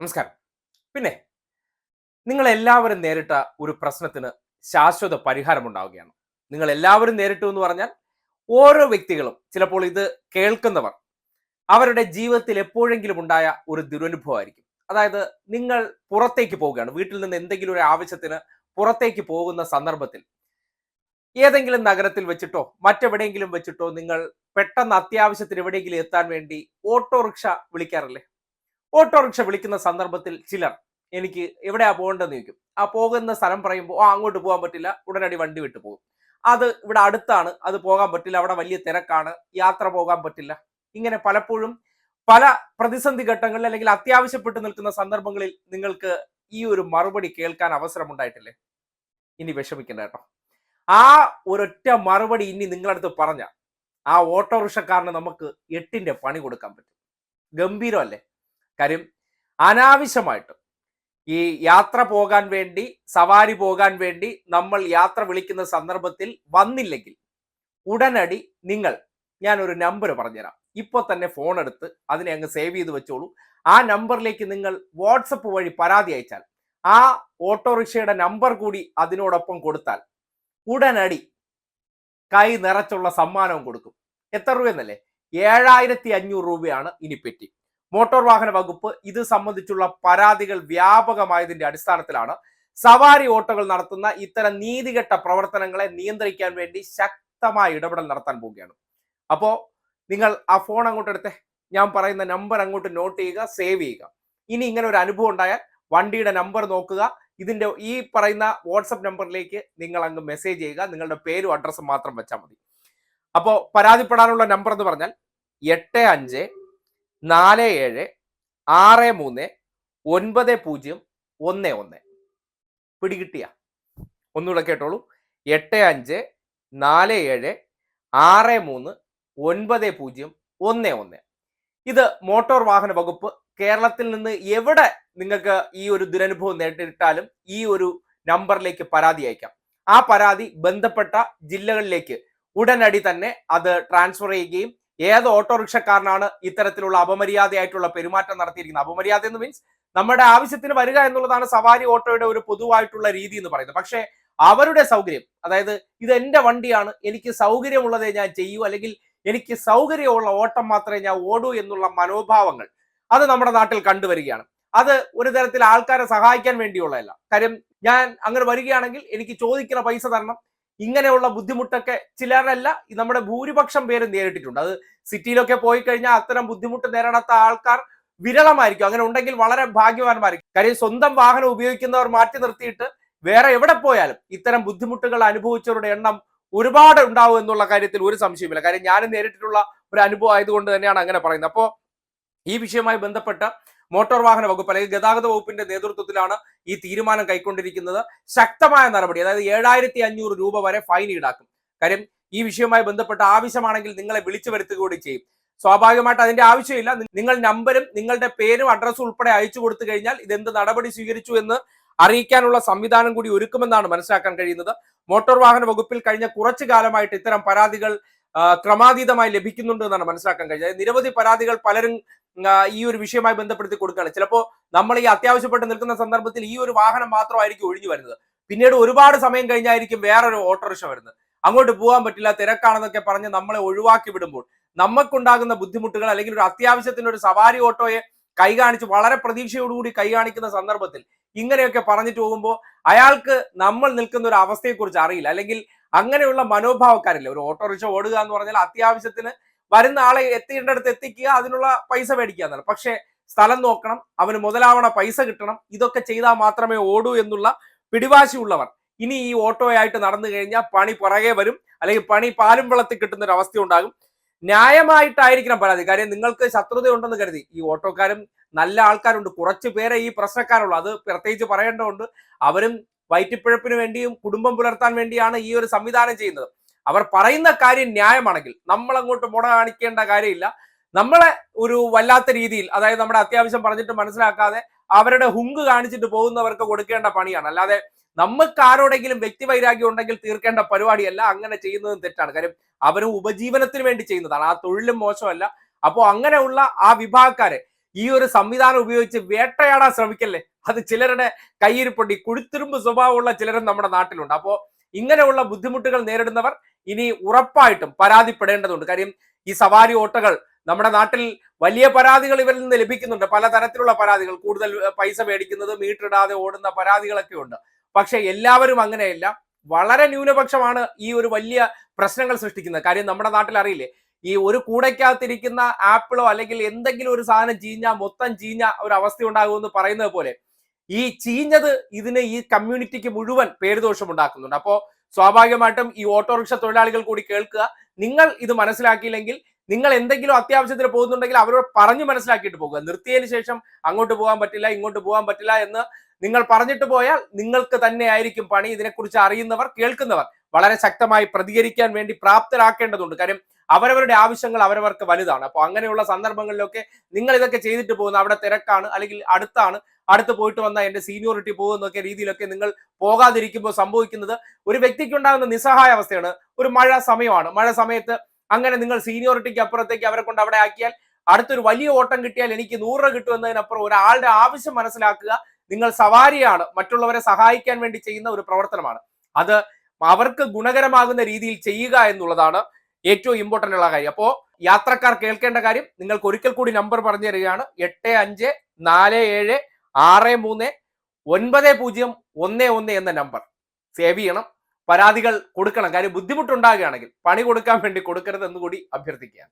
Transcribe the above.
നമസ്കാരം. പിന്നെ നിങ്ങൾ എല്ലാവരും നേരിട്ട ഒരു പ്രശ്നത്തിന് ശാശ്വത പരിഹാരം ഉണ്ടാവുകയാണ് നിങ്ങൾ എല്ലാവരും നേരിട്ടു എന്ന് പറഞ്ഞാൽ ഓരോ വ്യക്തികളും ചിലപ്പോൾ ഇത് കേൾക്കുന്നവർ അവരുടെ ജീവിതത്തിൽ എപ്പോഴെങ്കിലും ഉണ്ടായ ഒരു ദുരനുഭവമായിരിക്കും. അതായത് നിങ്ങൾ പുറത്തേക്ക് പോവുകയാണ്. വീട്ടിൽ നിന്ന് എന്തെങ്കിലും ഒരു ആവശ്യത്തിന് പുറത്തേക്ക് പോകുന്ന സന്ദർഭത്തിൽ ഏതെങ്കിലും നഗരത്തിൽ വെച്ചിട്ടോ മറ്റെവിടെയെങ്കിലും വെച്ചിട്ടോ നിങ്ങൾ പെട്ടെന്ന് അത്യാവശ്യത്തിന് എവിടെയെങ്കിലും എത്താൻ വേണ്ടി ഓട്ടോറിക്ഷ വിളിക്കാറില്ലേ? ഓട്ടോറിക്ഷ വിളിക്കുന്ന സന്ദർഭത്തിൽ ചിലർ എനിക്ക് എവിടെയാ പോകേണ്ടതെന്ന് ചോദിക്കും. ആ പോകുന്ന സ്ഥലം പറയുമ്പോൾ ആ അങ്ങോട്ട് പോകാൻ പറ്റില്ല. ഉടനടി വണ്ടി വിട്ടു പോകും. അത് ഇവിടെ അടുത്താണ്. അത് പോകാൻ പറ്റില്ല. അവിടെ വലിയ തിരക്കാണ്. യാത്ര പോകാൻ പറ്റില്ല. ഇങ്ങനെ പലപ്പോഴും പല പ്രതിസന്ധി ഘട്ടങ്ങളിൽ അല്ലെങ്കിൽ അത്യാവശ്യപ്പെട്ട് നിൽക്കുന്ന സന്ദർഭങ്ങളിൽ നിങ്ങൾക്ക് ഈ ഒരു മറുപടി കേൾക്കാൻ അവസരമുണ്ടായിട്ടില്ലേ? ഇനി വിഷമിക്കണ്ട കേട്ടോ. ആ ഒരൊറ്റ മറുപടി ഇനി നിങ്ങളടുത്ത് പറഞ്ഞ ആ ഓട്ടോറിക്ഷക്കാരന് നമുക്ക് എട്ടിന്റെ പണി കൊടുക്കാൻ പറ്റും. ഗംഭീരമല്ലേ? കാര്യം അനാവശ്യമായിട്ട് ഈ യാത്ര പോകാൻ വേണ്ടി സവാരി പോകാൻ വേണ്ടി നമ്മൾ യാത്ര വിളിക്കുന്ന സന്ദർഭത്തിൽ വന്നില്ലെങ്കിൽ ഉടനടി നിങ്ങൾ ഞാൻ ഒരു നമ്പർ പറഞ്ഞുതരാം. ഇപ്പോൾ തന്നെ ഫോൺ എടുത്ത് അതിനെ അങ്ങ് സേവ് ചെയ്ത് വെച്ചോളൂ. ആ നമ്പറിലേക്ക് നിങ്ങൾ വാട്സപ്പ് വഴി പരാതി അയച്ചാൽ ആ ഓട്ടോറിക്ഷയുടെ നമ്പർ കൂടി അതിനോടൊപ്പം കൊടുത്താൽ ഉടനടി കൈ നിറച്ചുള്ള സമ്മാനവും കൊടുക്കും. എത്ര രൂപയെന്നല്ലേ? ഏഴായിരത്തി അഞ്ഞൂറ് രൂപയാണ് ഇനി പെറ്റി. മോട്ടോർ വാഹന വകുപ്പ് ഇത് സംബന്ധിച്ചുള്ള പരാതികൾ വ്യാപകമായതിന്റെ അടിസ്ഥാനത്തിലാണ് സവാരി ഓട്ടോകൾ നടത്തുന്ന ഇത്തരം നീതികെട്ട പ്രവർത്തനങ്ങളെ നിയന്ത്രിക്കാൻ വേണ്ടി ശക്തമായ ഇടപെടൽ നടത്താൻ പോവുകയാണ്. അപ്പോ നിങ്ങൾ ആ ഫോൺ അങ്ങോട്ട് എടുത്തേ. ഞാൻ പറയുന്ന നമ്പർ അങ്ങോട്ട് നോട്ട് ചെയ്യുക സേവ് ചെയ്യുക. ഇനി ഇങ്ങനെ ഒരു അനുഭവം ഉണ്ടായാൽ വണ്ടിയുടെ നമ്പർ നോക്കുക. ഇതിന്റെ ഈ പറയുന്ന വാട്സപ്പ് നമ്പറിലേക്ക് നിങ്ങൾ അങ്ങ് മെസ്സേജ് ചെയ്യുക. നിങ്ങളുടെ പേരും അഡ്രസ്സും മാത്രം വെച്ചാൽ മതി. അപ്പോൾ പരാതിപ്പെടാനുള്ള നമ്പർ എന്ന് പറഞ്ഞാൽ എട്ട് അഞ്ച് നാല് ഏഴ് ആറ് മൂന്ന് ഒൻപത് പൂജ്യം ഒന്ന് ഒന്ന്. പിടികിട്ടിയ? ഒന്നുകൂടെ കേട്ടോളൂ. എട്ട് അഞ്ച് നാല് ഏഴ് ആറ് മൂന്ന് ഒൻപത് പൂജ്യം ഒന്ന് ഒന്ന്. ഇത് മോട്ടോർ വാഹന വകുപ്പ് കേരളത്തിൽ നിന്ന് എവിടെ നിങ്ങൾക്ക് ഈ ഒരു ദുരനുഭവം നേരിട്ടാലും ഈ ഒരു നമ്പറിലേക്ക് പരാതി അയക്കാം. ആ പരാതി ബന്ധപ്പെട്ട ജില്ലകളിലേക്ക് ഉടനടി തന്നെ അത് ട്രാൻസ്ഫർ ചെയ്യുകയും ഏത് ഓട്ടോറിക്ഷക്കാരനാണ് ഇത്തരത്തിലുള്ള അപമര്യാദയായിട്ടുള്ള പെരുമാറ്റം നടത്തിയിരിക്കുന്നത്? അപമര്യാദ എന്ന് മീൻസ് നമ്മുടെ ആവശ്യത്തിന് വരിക എന്നുള്ളതാണ് സവാരി ഓട്ടോയുടെ ഒരു പൊതുവായിട്ടുള്ള രീതി എന്ന് പറയുന്നത്. പക്ഷേ അവരുടെ സൗകര്യം അതായത് ഇത് എന്റെ വണ്ടിയാണ് എനിക്ക് സൗകര്യമുള്ളതേ ഞാൻ ചെയ്യൂ അല്ലെങ്കിൽ എനിക്ക് സൗകര്യമുള്ള ഓട്ടം മാത്രമേ ഞാൻ ഓടൂ എന്നുള്ള മനോഭാവങ്ങൾ അത് നമ്മുടെ നാട്ടിൽ കണ്ടുവരികയാണ്. അത് ഒരു തരത്തിൽ ആൾക്കാരെ സഹായിക്കാൻ വേണ്ടിയുള്ളതല്ല. കാര്യം ഞാൻ അങ്ങനെ വരികയാണെങ്കിൽ എനിക്ക് ചോദിക്കുന്ന പൈസ തരണം ഇങ്ങനെയുള്ള ബുദ്ധിമുട്ടൊക്കെ ചിലരല്ല നമ്മുടെ ഭൂരിപക്ഷം പേര് നേരിട്ടിട്ടുണ്ട്. അത് സിറ്റിയിലൊക്കെ പോയി കഴിഞ്ഞാൽ അത്തരം ബുദ്ധിമുട്ട് നേരിടാത്ത ആൾക്കാർ വിരളമായിരിക്കും. അങ്ങനെ ഉണ്ടെങ്കിൽ വളരെ ഭാഗ്യവാന്മാരായിരിക്കും. കാര്യം സ്വന്തം വാഹനം ഉപയോഗിക്കുന്നവർ മാറ്റി നിർത്തിയിട്ട് വേറെ എവിടെ പോയാലും ഇത്തരം ബുദ്ധിമുട്ടുകൾ അനുഭവിച്ചവരുടെ എണ്ണം ഒരുപാട് ഉണ്ടാവും എന്നുള്ള കാര്യത്തിൽ ഒരു സംശയമില്ല കാര്യം ഞാൻ നേരിട്ടിട്ടുള്ള ഒരു അനുഭവം ആയതുകൊണ്ട് തന്നെയാണ് അങ്ങനെ പറയുന്നത്. അപ്പോൾ ഈ വിഷയവുമായി ബന്ധപ്പെട്ട മോട്ടോർ വാഹന വകുപ്പ് അല്ലെങ്കിൽ ഗതാഗത വകുപ്പിന്റെ നേതൃത്വത്തിലാണ് ഈ തീരുമാനം കൈക്കൊണ്ടിരിക്കുന്നത്. ശക്തമായ നടപടി അതായത് ഏഴായിരത്തി അഞ്ഞൂറ് രൂപ വരെ ഫൈൻ ഈടാക്കും. കാര്യം ഈ വിഷയവുമായി ബന്ധപ്പെട്ട ആവശ്യമാണെങ്കിൽ നിങ്ങളെ വിളിച്ചു വരുത്തുക കൂടി ചെയ്യും. സ്വാഭാവികമായിട്ട് അതിന്റെ ആവശ്യമില്ല. നിങ്ങൾ നമ്പരും നിങ്ങളുടെ പേരും അഡ്രസ്സും ഉൾപ്പെടെ അയച്ചു കൊടുത്തു കഴിഞ്ഞാൽ ഇതെന്ത് നടപടി സ്വീകരിച്ചു എന്ന് അറിയിക്കാനുള്ള സംവിധാനം കൂടി ഒരുക്കുമെന്നാണ് മനസ്സിലാക്കാൻ കഴിയുന്നത്. മോട്ടോർ വാഹന വകുപ്പിൽ കഴിഞ്ഞ കുറച്ചു കാലമായിട്ട് ഇത്തരം പരാതികൾ ക്രമാതീതമായി ലഭിക്കുന്നുണ്ട് എന്നാണ് മനസ്സിലാക്കാൻ കഴിഞ്ഞത് നിരവധി പരാതികൾ പലരും ഈ ഒരു വിഷയമായി ബന്ധപ്പെടുത്തി കൊടുക്കുകയാണ്. ചിലപ്പോൾ നമ്മൾ ഈ അത്യാവശ്യപ്പെട്ട് നിൽക്കുന്ന സന്ദർഭത്തിൽ ഈ ഒരു വാഹനം മാത്രമായിരിക്കും ഒഴിഞ്ഞു വരുന്നത്. പിന്നീട് ഒരുപാട് സമയം കഴിഞ്ഞായിരിക്കും വേറൊരു ഓട്ടോറിക്ഷ വരുന്നത്. അങ്ങോട്ട് പോകാൻ പറ്റില്ല തിരക്കാണെന്നൊക്കെ പറഞ്ഞ് നമ്മളെ ഒഴിവാക്കി വിടുമ്പോൾ നമുക്കുണ്ടാകുന്ന ബുദ്ധിമുട്ടുകൾ അല്ലെങ്കിൽ ഒരു അത്യാവശ്യത്തിന് ഒരു സവാരി ഓട്ടോയെ കൈ കാണിച്ച് വളരെ പ്രതീക്ഷയോടുകൂടി കൈ കാണിക്കുന്ന സന്ദർഭത്തിൽ ഇങ്ങനെയൊക്കെ പറഞ്ഞിട്ട് പോകുമ്പോൾ അയാൾക്ക് നമ്മൾ നിൽക്കുന്ന ഒരു അവസ്ഥയെക്കുറിച്ച് അറിയില്ല. അല്ലെങ്കിൽ അങ്ങനെയുള്ള മനോഭാവക്കാരില്ല. ഒരു ഓട്ടോറിക്ഷ ഓടുക എന്ന് പറഞ്ഞാൽ അത്യാവശ്യത്തിന് വരുന്ന ആളെ എത്തേണ്ടടുത്ത് എത്തിക്കുക അതിനുള്ള പൈസ മേടിക്കുക എന്നാണ്. പക്ഷേ സ്ഥലം നോക്കണം അവന് മുതലാവണ പൈസ കിട്ടണം ഇതൊക്കെ ചെയ്താൽ മാത്രമേ ഓടൂ എന്നുള്ള പിടിവാശിയുള്ളവർ ഇനി ഈ ഓട്ടോയായിട്ട് നടന്നു കഴിഞ്ഞാൽ പണി പുറകെ വരും അല്ലെങ്കിൽ പണി പാലും വെള്ളത്തിൽ കിട്ടുന്ന ഒരു അവസ്ഥ ഉണ്ടാകും ന്യായമായിട്ടായിരിക്കണം പരാതി. കാര്യം നിങ്ങൾക്ക് ശത്രുതയുണ്ടെന്ന് കരുതി. ഈ ഓട്ടോക്കാരും നല്ല ആൾക്കാരുണ്ട്. കുറച്ച് പേരെ ഈ പ്രശ്നക്കാരുള്ളൂ. അത് പ്രത്യേകിച്ച് പറയേണ്ടതുണ്ട്. അവരും വയറ്റിപ്പിഴപ്പിന് വേണ്ടിയും കുടുംബം പുലർത്താൻ വേണ്ടിയാണ് ഈ ഒരു സംവിധാനം ചെയ്യുന്നത്. അവർ പറയുന്ന കാര്യം ന്യായമാണെങ്കിൽ നമ്മൾ അങ്ങോട്ട് മുട കാണിക്കേണ്ട കാര്യമില്ല. നമ്മളെ ഒരു വല്ലാത്ത രീതിയിൽ അതായത് നമ്മുടെ അത്യാവശ്യം പറഞ്ഞിട്ട് മനസ്സിലാക്കാതെ അവരുടെ ഹുങ്ക് കാണിച്ചിട്ട് പോകുന്നവർക്ക് കൊടുക്കേണ്ട പണിയാണ്. അല്ലാതെ നമുക്ക് ആരോടെങ്കിലും വ്യക്തിവൈരാഗ്യം ഉണ്ടെങ്കിൽ തീർക്കേണ്ട പരിപാടിയല്ല അങ്ങനെ ചെയ്യുന്നതും തെറ്റാണ്. കാര്യം അവരും ഉപജീവനത്തിന് വേണ്ടി ചെയ്യുന്നതാണ്. ആ തൊഴിലും മോശമല്ല. അപ്പോൾ അങ്ങനെയുള്ള ആ വിഭാഗക്കാരെ ഈ ഒരു സംവിധാനം ഉപയോഗിച്ച് വേട്ടയാടാൻ ശ്രമിക്കല്ലേ? അത് ചിലരുടെ കയ്യിരിപ്പുണ്ട് ഈ കുഴുത്തുരുമ്പ് സ്വഭാവമുള്ള ചിലരും നമ്മുടെ നാട്ടിലുണ്ട്. അപ്പോൾ ഇങ്ങനെയുള്ള ബുദ്ധിമുട്ടുകൾ നേരിടുന്നവർ ഇനി ഉറപ്പായിട്ടും പരാതിപ്പെടേണ്ടതുണ്ട്. കാര്യം ഈ സവാരി ഓട്ടകൾ നമ്മുടെ നാട്ടിൽ വലിയ പരാതികൾ ഇവരിൽ നിന്ന് ലഭിക്കുന്നുണ്ട്. പലതരത്തിലുള്ള പരാതികൾ. കൂടുതൽ പൈസ മേടിക്കുന്നത് മീറ്റർ ഇടാതെ ഓടുന്ന പരാതികളൊക്കെ ഉണ്ട്. പക്ഷെ എല്ലാവരും അങ്ങനെയല്ല. വളരെ ന്യൂനപക്ഷമാണ് ഈ ഒരു വലിയ പ്രശ്നങ്ങൾ സൃഷ്ടിക്കുന്നത്. കാര്യം നമ്മുടെ നാട്ടിൽ അറിയില്ലേ? ഈ ഒരു കൂടയ്ക്കകത്തിരിക്കുന്ന ആപ്പിളോ അല്ലെങ്കിൽ എന്തെങ്കിലും ഒരു സാധനം ചീഞ്ഞ മൊത്തം ചീഞ്ഞ ഒരു അവസ്ഥ ഉണ്ടാകുമെന്ന് പറയുന്നത് പോലെ ഈ ചീഞ്ഞത് ഇതിന് ഈ കമ്മ്യൂണിറ്റിക്ക് മുഴുവൻ പേരുദോഷം ഉണ്ടാക്കുന്നുണ്ട് അപ്പോൾ സ്വാഭാവികമായിട്ടും ഈ ഓട്ടോറിക്ഷ തൊഴിലാളികൾ കൂടി കേൾക്കുക. നിങ്ങൾ ഇത് മനസ്സിലാക്കിയില്ലെങ്കിൽ നിങ്ങൾ എന്തെങ്കിലും അത്യാവശ്യത്തിന് പോകുന്നുണ്ടെങ്കിൽ അവരോട് പറഞ്ഞു മനസ്സിലാക്കിയിട്ട് പോകുക. നിർത്തിയതിന് ശേഷം അങ്ങോട്ട് പോകാൻ പറ്റില്ല ഇങ്ങോട്ട് പോകാൻ പറ്റില്ല എന്ന് നിങ്ങൾ പറഞ്ഞിട്ട് പോയാൽ നിങ്ങൾക്ക് തന്നെ ആയിരിക്കും പണി. ഇതിനെക്കുറിച്ച് അറിയുന്നവർ കേൾക്കുന്നവർ വളരെ ശക്തമായി പ്രതികരിക്കാൻ വേണ്ടി പ്രാപ്തരാക്കേണ്ടതുണ്ട്. കാര്യം അവരവരുടെ ആവശ്യങ്ങൾ അവരവർക്ക് വലുതാണ്. അപ്പോൾ അങ്ങനെയുള്ള സന്ദർഭങ്ങളിലൊക്കെ നിങ്ങൾ ഇതൊക്കെ ചെയ്തിട്ട് പോകുന്ന അവിടെ തിരക്കാണ് അല്ലെങ്കിൽ അടുത്താണ്. അടുത്ത് പോയിട്ട് വന്ന എന്റെ സീനിയോറിറ്റി പോകുന്നൊക്കെ രീതിയിലൊക്കെ നിങ്ങൾ പോകാതിരിക്കുമ്പോൾ സംഭവിക്കുന്നത് ഒരു വ്യക്തിക്ക് ഉണ്ടാകുന്ന നിസ്സഹായ അവസ്ഥയാണ്. ഒരു മഴ സമയമാണ്. മഴ സമയത്ത് അങ്ങനെ നിങ്ങൾ സീനിയോറിറ്റിക്ക് അപ്പുറത്തേക്ക് അവരെ കൊണ്ട് അവിടെ ആക്കിയാൽ അടുത്തൊരു വലിയ ഓട്ടം കിട്ടിയാൽ എനിക്ക് നൂറ് രൂപ കിട്ടുമെന്നതിനപ്പുറം ഒരാളുടെ ആവശ്യം മനസ്സിലാക്കുക നിങ്ങൾ സവാരിയാണ്. മറ്റുള്ളവരെ സഹായിക്കാൻ വേണ്ടി ചെയ്യുന്ന ഒരു പ്രവർത്തനമാണ്. അത് അവർക്ക് ഗുണകരമാകുന്ന രീതിയിൽ ചെയ്യുക എന്നുള്ളതാണ് ഏറ്റവും ഇമ്പോർട്ടന്റ് ഉള്ള കാര്യം. അപ്പോൾ യാത്രക്കാർ കേൾക്കേണ്ട കാര്യം നിങ്ങൾക്ക് ഒരിക്കൽ കൂടി നമ്പർ പറഞ്ഞു തരികയാണ്. എട്ട് അഞ്ച് നാല് ഏഴ് ആറ് മൂന്ന് ഒൻപത് പൂജ്യം ഒന്ന് ഒന്ന് എന്ന നമ്പർ സേവ് ചെയ്യണം. പരാതികൾ കൊടുക്കണം. കാര്യം ബുദ്ധിമുട്ടുണ്ടാകുകയാണെങ്കിൽ പണി കൊടുക്കാൻ വേണ്ടി കൊടുക്കരുത് എന്ന് കൂടി അഭ്യർത്ഥിക്കുക